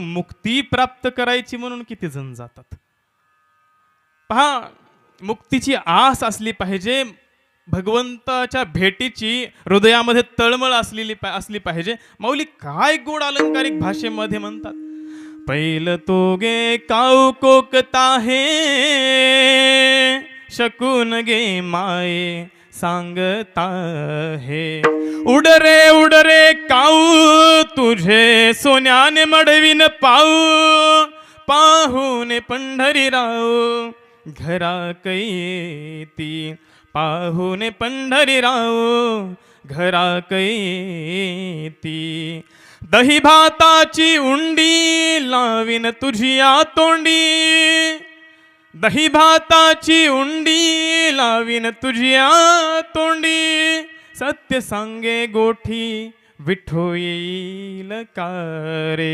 मुक्ती प्राप्त करायची म्हणून किती जण जातात? पहा मुक्तीची आस असली पाहिजे भगवंताच्या भेटीची हृदयामध्ये तळमळ असलेली पा- असली पाहिजे. माऊली काय गोड अलंकारिक भाषेमध्ये म्हणतात? पहिलं तो गे काऊ कोकता हे शकून गे माये सांगता हे. उड रे उड रे काऊ तुझे सोन्याने मडवीन पाऊ. पाहुणे पंढरी राऊ घरा कैती पाहुणे पंढरी राऊ घरा कैती दही भाताची उंडी लावीन तुझिया तोंडी. दही भाताची उंडी लावीन तुझिया तोंडी. सत्य सांगे गोठी विठो येईल का रे?